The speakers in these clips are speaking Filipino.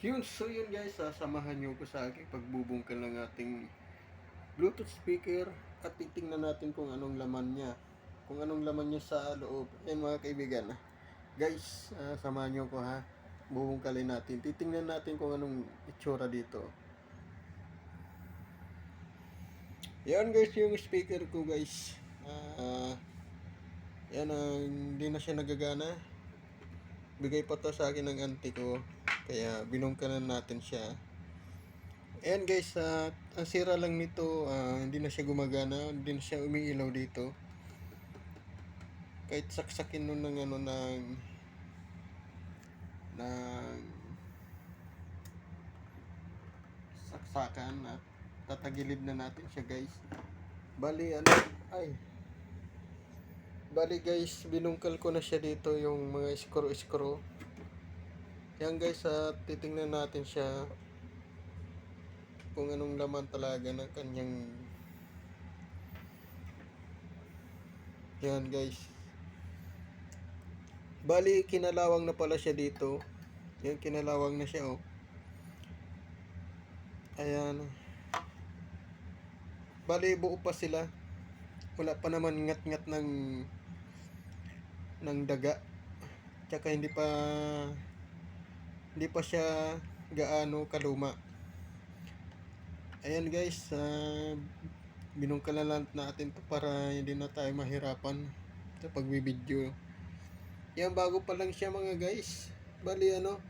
Yun, so yun guys, sasamahan nyo ko sa aking pagbubungkal ng ating Bluetooth speaker at titingnan natin kung anong laman niya. Kung anong laman niya sa loob. Ayan mga kaibigan. Guys, ah, samahan nyo ko ha. Bubungkalin natin. Titingnan natin kung anong itsura dito. Yan guys, yung speaker ko guys. Ah, yan ang hindi na siya nagagana. Bigay pa to sa akin ng auntie ko. Kaya binungkalan natin siya. Ayan guys, ah, ang sira lang nito, ah, hindi na siya gumagana, hindi na siya umiilaw dito. Kahit saksakin nun ng ano ng ng saksakan at tatagilid na natin siya guys. Bali ano, ay. Bali guys, binungkal ko na siya dito yung mga screw-screw. Yan guys, at titingnan natin siya kung anong laman talaga ng kanyang yan guys. Bali kinalawang na pala siya dito. Yan kinalawang na siya oh. Ayan. Bali buo pa sila. Wala pa naman ngat-ngat ng ng daga. Tsaka hindi pa hindi pa siya gaano kaluma. Ayan guys uh, binungkalan lang natin to para hindi na tayo mahirapan sa pagbibideo yan bago pa lang siya mga guys. Bali ano?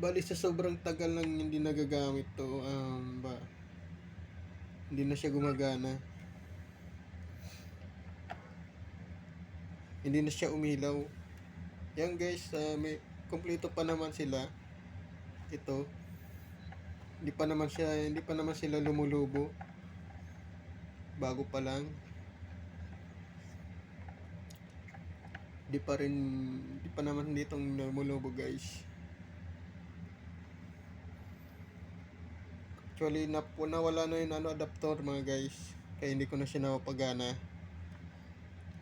Bali sa sobrang tagal lang hindi nagagamit to um, ba, hindi na siya gumagana. Hindi na siya umilaw yan guys, ah, may kumpleto pa naman sila. Ito. Hindi pa naman siya, hindi pa naman sila lumulubo. Bago pa lang. Hindi pa rin, hindi pa naman ditong lumulubo guys. Actually, nap nawala na yung ano, adapter mga guys. Kaya hindi ko na siya napapagana.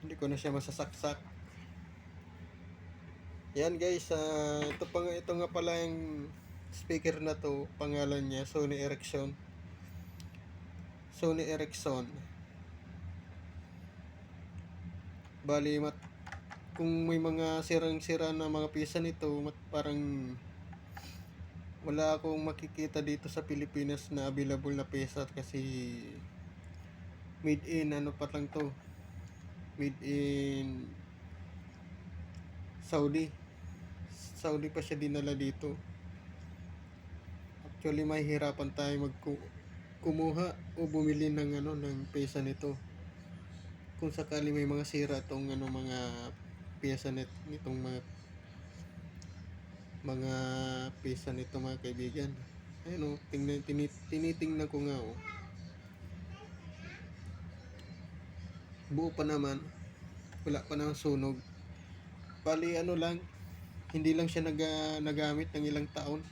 Hindi ko na siya masasaksak. Yan guys, ah, ito pa nga ito nga pala yung speaker na to, pangalan niya Sony Ericsson. Sony Ericsson. Bali mat kung may mga sirang-sira na mga pisa nito, mat, parang wala akong makikita dito sa Pilipinas na available na pesa kasi made in ano pa lang to. Made in Saudi. Saudi pa siya dinala dito. Actually, mahihirapan tayo mag kumuha o bumili ng ano ng pesa nito. Kung sakali may mga sira tong ano mga piyesa net nitong mga mga pesa nito mga kaibigan. Ayun oh, tingnan tinit, tinitingnan ko nga oh. Buo pa naman. Wala pa naman sunog. Bali ano lang, hindi lang siya naga, nagamit ng ilang taon.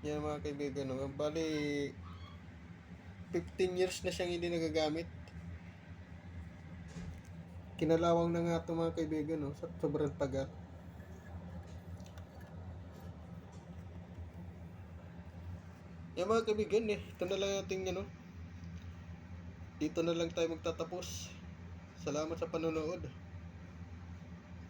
Yan mga kaibigan, no? bali 15 years na siyang hindi nagagamit. Kinalawang na nga ito mga kaibigan, no? sobrang tagal. Yan mga kaibigan, eh. ito na lang ating ano. Dito na lang tayo magtatapos. Salamat sa panonood.